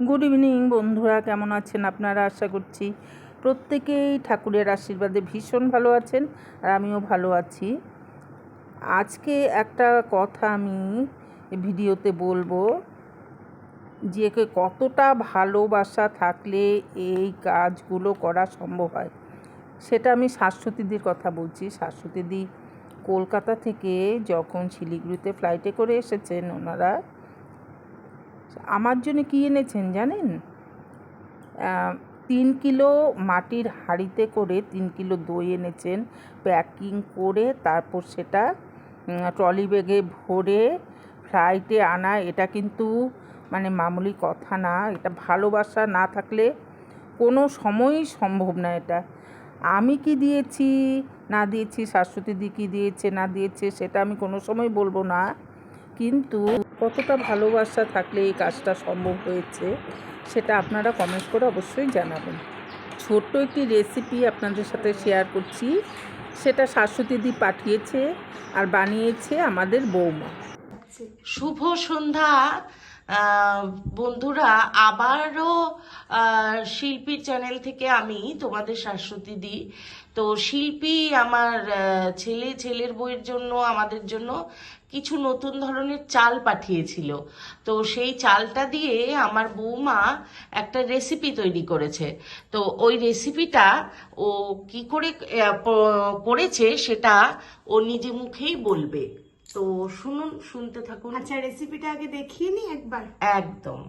Good evening বন্ধুরা, কেমন আছেন আপনারা? আশা করছি প্রত্যেকেই ঠাকুরের আশীর্বাদে ভীষণ ভালো আছেন আর আমিও ভালো আছি। আজকে একটা কথা আমি ভিডিওতে বলব যে কতটা ভালোবাসা থাকলে এই কাজগুলো করা সম্ভব হয়। সেটা আমি শাশ্বতীদির কথা বলছি। শাশ্বতীদি কলকাতা থেকে যখন শিলিগুড়িতে ফ্লাইটে করে এসেছেন, ওনারা আমার জন্য কী এনেছেন জানেন? তিন কিলো মাটির হাঁড়িতে করে তিন কিলো দই এনেছেন, প্যাকিং করে তারপর সেটা ট্রলি ব্যাগে ভরে ফ্লাইটে আনা, এটা কিন্তু মানে মামুলি কথা না, এটা ভালোবাসা না থাকলে কোনো সময়ই সম্ভব না এটা। আমি কি দিয়েছি, না দিয়েছি, শাশ্বতী দি কী দিয়েছে, না দিয়েছে, সেটা আমি কোনো সময় বলব না। কিন্তু কতটা ভালোবাসা থাকলে এই কাজটা সম্ভব হয়েছে, সেটা আপনারা কমেন্ট করে অবশ্যই জানাবেন। ছোট্ট একটি রেসিপি আপনাদের সাথে শেয়ার করছি, সেটা শাশ্বতীদি পাঠিয়েছে আর বানিয়েছে আমাদের বৌমা। শুভ সন্ধ্যা বন্ধুরা, আবারও শিল্পীর চ্যানেল থেকে আমি তোমাদের শাশ্বতী দিই। তো শিল্পী আমার ছেলে, ছেলের বইয়ের জন্য, আমাদের জন্য কিছু নতুন ধরনের চাল পাঠিয়েছিল। তো সেই চালটা দিয়ে আমার বৌমা একটা রেসিপি তৈরি করেছে। তো ওই রেসিপিটা ও কি করে করেছে সেটা ও নিজে মুখেই বলবে। তো শুনুন শুনতে থাকুন। আচ্ছা রেসিপিটা আগে দেখিয়ে নি একবার? একদম।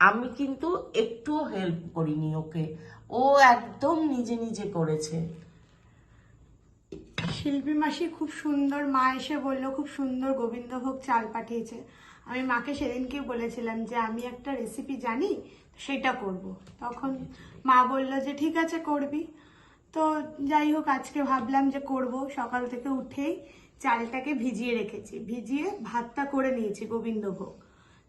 আমি কিন্তু একটুও হেল্প করিনি ওকে। ও একদম নিজে নিজে করেছে। শিল্পী মাসি খুব সুন্দর মা এসে বলল খুব সুন্দর গোবিন্দভোগ চাল পাঠিয়েছে। আমি মাকে সেদিনকে বলেছিলাম যে আমি একটা রেসিপি জানি সেটা করব। তখন মা বলল যে ঠিক আছে করবি। তো যাই হোক, আজকে ভাবলাম যে করব। সকাল থেকে উঠেই চালটাকে ভিজিয়ে রেখেছি। ভিজিয়ে ভাতটা করে নিয়েছি, গোবিন্দভোগ।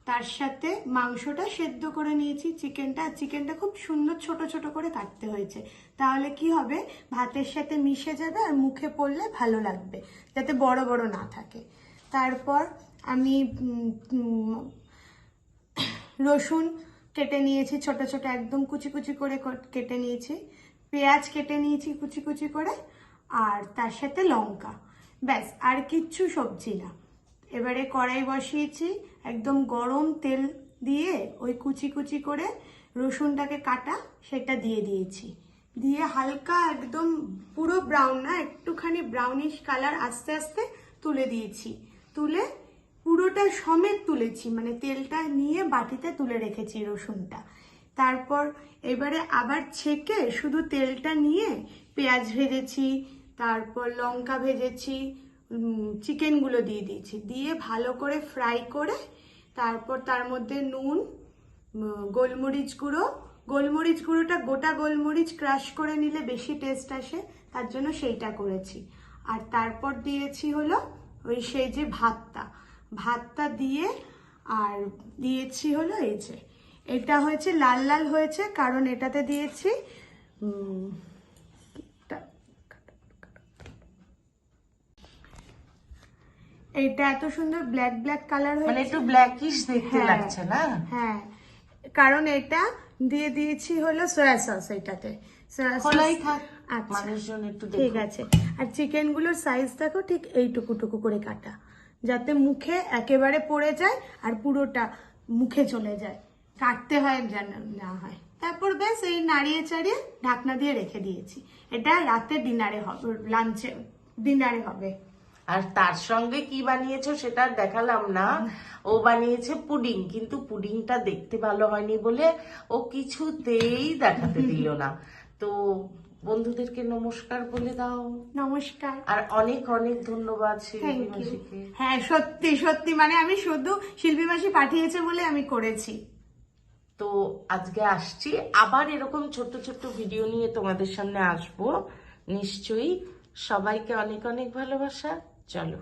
তার সাথে মাংসটা সেদ্ধ করে নিয়েছি, চিকেনটা। চিকেনটা খুব সুন্দর ছোট ছোট করে কাটতে হয়েছে। তাহলে কি হবে? ভাতের সাথে মিশে যাবে আর মুখে পড়লে ভালো লাগবে, যাতে বড় বড় না থাকে। তারপর আমি রসুন কেটে নিয়েছি, ছোট ছোট একদম কুচি কুচি করে কেটে নিয়েছি। পেঁয়াজ কেটে নিয়েছি কুচি কুচি করে, আর তার সাথে লঙ্কা। ব্যাস, আর কিচ্ছু সবজি না। এবারে কড়াই বসিয়েছি, একদম গরম তেল দিয়ে ওই কুচি কুচি করে রসুনটাকে কাটা, সেটা দিয়ে দিয়েছি। দিয়ে হালকা একদম পুরো ব্রাউন না, একটুখানি ব্রাউনিশ কালার আস্তে আস্তে তুলে দিয়েছি। তুলে পুরোটা সমেত তুলেছি মানে তেলটা নিয়ে বাটিতে তুলে রেখেছি রসুনটা। তারপর এবারে আবার ছেঁকে শুধু তেলটা নিয়ে পেঁয়াজ ভেজেছি, তারপর লঙ্কা ভেজেছি চিকেনগুলো দিয়ে দিয়েছি। দিয়ে ভালো করে ফ্রাই করে তারপর তার মধ্যে নুন গোলমরিচ গুঁড়ো। গোলমরিচ গুঁড়োটা গোটা গোলমরিচ ক্রাশ করে নিলে বেশি টেস্ট আসে, তার জন্য সেইটা করেছি। আর তারপর দিয়েছি হলো ওই সেই যে ভাতটা। ভাতটা দিয়ে আর দিয়েছি হলো এই যে এটা হয়েছে লাল লাল হয়েছে কারণ এটাতে দিয়েছি এটা এত সুন্দর ব্ল্যাক ব্ল্যাক কালার মানে হয়েছে। একটু ব্ল্যাকিশ দেখতে হ্যাঁ। লাগছে না? হ্যাঁ কারণ এটা দিয়ে দিয়েছি হলো সয়া সস এটাতে। সয়া সস থাক আচ্ছা মানুষজন একটু ঠিক আছে। আর চিকেনগুলোর সাইজ দেখো ঠিক এইটুকু টুকু করে কাটা যাতে মুখে একেবারে পড়ে যায় আর পুরোটা মুখে চলে যায়। কাটতে হয় যেন না হয়। তারপর ব্যাস এই নাড়িয়ে চাড়িয়ে ঢাকনা দিয়ে রেখে দিয়েছি। এটা রাতে ডিনারে হবে লাঞ্চে ডিনারে হবে। আর তার সঙ্গে কি বানিয়েছো সেটা দেখালাম না। ও বানিয়েছে পুডিং কিন্তু পুডিংটা দেখতে ভালো হয়নি বলে ও কিছুতেই দেখাতে দিল না। তো বন্ধুদেরকে নমস্কার বলে দাও। নমস্কার। আর অনেক অনেক ধন্যবাদ শিল্পী মাসিকে। হ্যাঁ সত্যি সত্যি মানে আমি শুধু শিল্পী মাসি পাঠিয়েছে বলে আমি করেছি। তো আজকে আসছি। আবার এরকম ছোট্ট ছোট্ট ভিডিও নিয়ে তোমাদের সামনে আসব। নিশ্চয়ই সবাইকে অনেক অনেক ভালোবাসা। চলো।